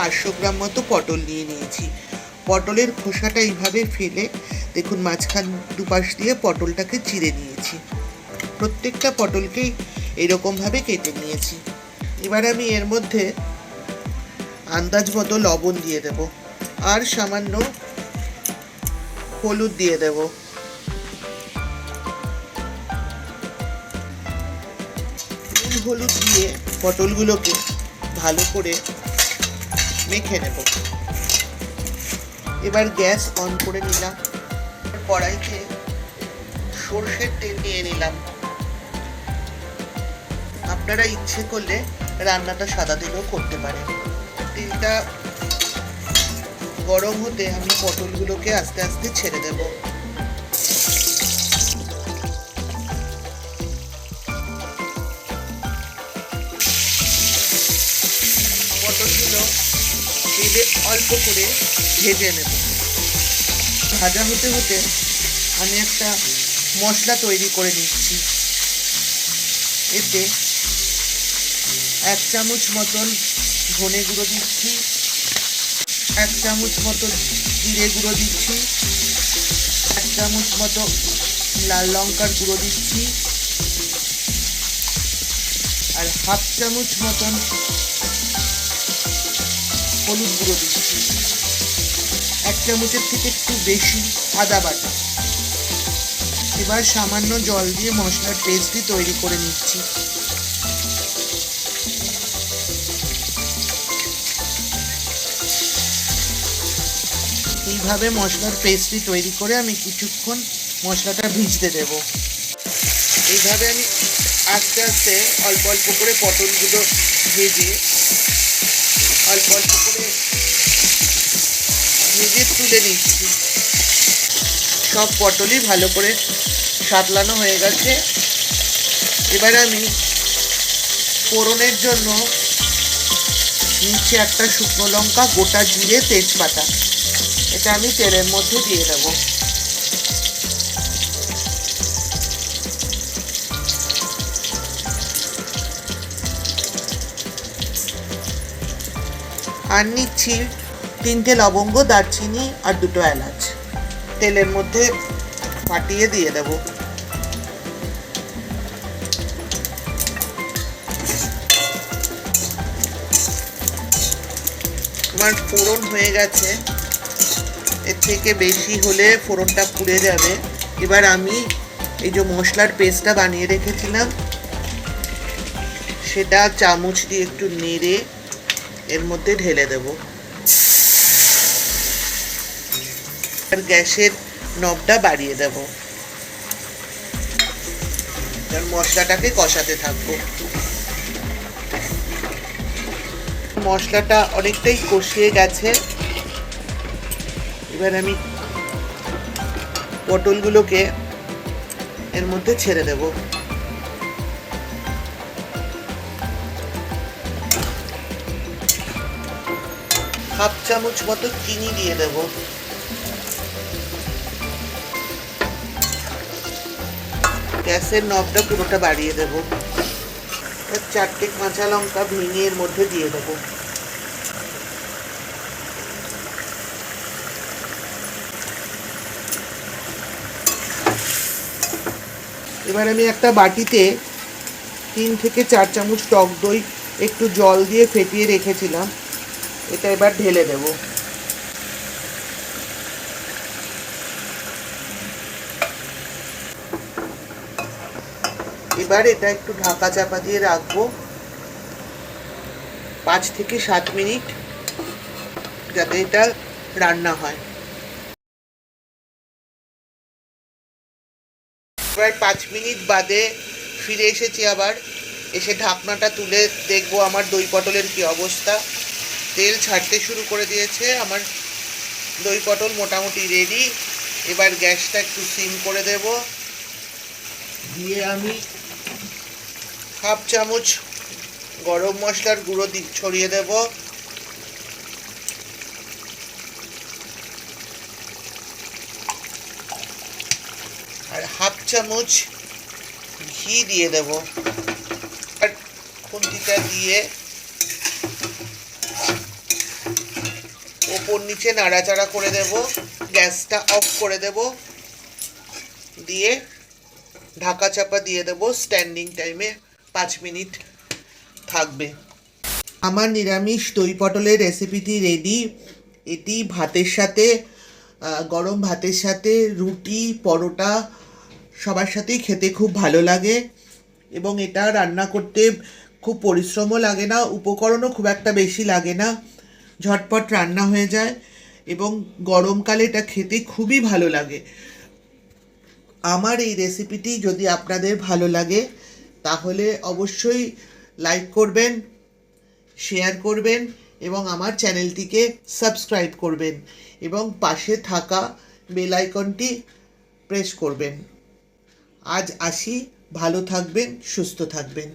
পাঁচশো গ্রাম মতো পটল নিয়ে নিয়েছি। পটলের খোসাটা এইভাবে ফেলে, দেখুন মাঝখান দুপাশ দিয়ে পটলটাকে চিড়ে নিয়েছি। প্রত্যেকটা পটলকেই এরকমভাবে কেটে নিয়েছি। এবার আমি এর মধ্যে আন্দাজ মতো লবণ দিয়ে দেব আর সামান্য হলুদ দিয়ে দেব। হলুদ দিয়ে পটলগুলোকে ভালো করে মেখে নেব। এবার গ্যাস অন করে নিলাম কড়াইতে সর্ষের তেল নিয়ে নিলাম। আপনারা ইচ্ছে করলে রান্নাটা সাদা তেলেও করতে পারেন। তেলটা গরম হতে আমি পটলগুলোকে আস্তে আস্তে ছেড়ে দেব। তেলে অল্প করে ভেজে নেব। ভাজা হতে হতে আমি একটা মশলা তৈরি করে নিচ্ছি। এতে এক চামচ মতন ধনে গুঁড়ো দিচ্ছি, এক চামচ মতো জিরে গুঁড়ো দিচ্ছি, এক চামচ মতো লাল লঙ্কার গুঁড়ো দিচ্ছি, আর হাফ চামচ মতন হলুদ গুঁড়ো দিচ্ছি। এক চামচের থেকে একটু বেশি আদা বাটা। এবার সামান্য জল দিয়ে মশলার পেস্টটি তৈরি করে নিচ্ছি। এইভাবে মশলার পেস্টটি তৈরি করে আমি কিছুক্ষণ মশলাটা ভিজতে দেব। এইভাবে আমি আস্তে আস্তে অল্প অল্প করে পটলগুলো ভেজে অল্প অল্প করে ভেজে তুলে নিচ্ছি। সব পটলই ভালো করে সাতলানো হয়ে গেছে। এবার আমি ফোড়নের জন্য নিচে একটা শুকনো লঙ্কা, গোটা জিরে, তেজপাতা। এটা আমি তেলের মধ্যে দিয়ে দেব। আর নিচ্ছি তিনটে লবঙ্গ, দারচিনি আর দুটো এলাচ। তেলের মধ্যে ফাটিয়ে দিয়ে দেব। আমার ফোড়ন হয়ে গেছে। এর থেকে বেশি হলে ফোড়নটা পুড়ে যাবে। এবার আমি এই যে মশলার পেস্টটা বানিয়ে রেখেছিলাম, সেটা চামচ দিয়ে একটু নেড়ে এর মধ্যে ঢেলে দেব। আর গ্যাসের নবটা বাড়িয়ে দেব। মশলাটাকে কষাতে থাকব। মশলাটা অনেকটাই কষিয়ে গেছে। এবার আমি পটলগুলোকে এর মধ্যে ছেড়ে দেব। হাফ চামচ মতো চিনি দিয়ে দেব। গ্যাসের নবটা পুরোটা বাড়িয়ে দেব। চারটে কাঁচা লঙ্কা ভেঙে এর মধ্যে দিয়ে দেবো। এবার আমি একটা বাটিতে তিন থেকে চার চামচ টক দই একটু জল দিয়ে ফেটিয়ে রেখেছিলাম। এটা এবার ঢেলে দেব। এবার এটা একটু ঢাকা চাপা দিয়ে রাখব। পাঁচ থেকে সাত মিনিট যাতে এটা রান্না হয়। প্রায় পাঁচ মিনিট বাদে ফিরে এসেছি আবার। এসে ঢাকনাটা তুলে দেখব আমার দই পটলের কি অবস্থা। তেল ছাড়তে শুরু করে দিয়েছে। আমার দই পটল মোটামুটি রেডি এবার গ্যাসটা একটু সিম করে দেব। দিয়ে আমি হাফ চামচ গরম মশলার গুঁড়ো দি ছড়িয়ে দেব। আর হাফ চামচ ঘি দিয়ে দেব। আর খুন্তিটা দিয়ে ওপর নিচে নাড়াচাড়া করে দেব, গ্যাসটা অফ করে দেব, দিয়ে ঢাকা চাপা দিয়ে দেব স্ট্যান্ডিং টাইমে পাঁচ মিনিট থাকবে। আমার নিরামিষ দই পটলের রেসিপিটি রেডি এটি ভাতের সাথে গরম ভাতের সাথে, রুটি, পরোটা, সবার সাথেই খেতে খুব ভালো লাগে এবং এটা রান্না করতে খুব পরিশ্রমও লাগে না, উপকরণও খুব একটা বেশি লাগে না। ঝটপট রান্না হয়ে যায় এবং গরমকালে এটা খেতে খুবই ভালো লাগে। আমার এই রেসিপিটি যদি আপনাদের ভালো লাগে, তাহলে অবশ্যই লাইক করবেন, শেয়ার করবেন এবং আমার চ্যানেলটিকে সাবস্ক্রাইব করবেন এবং পাশে থাকা বেল আইকনটি প্রেস করবেন। আজ আসি, ভালো থাকবেন, সুস্থ থাকবেন।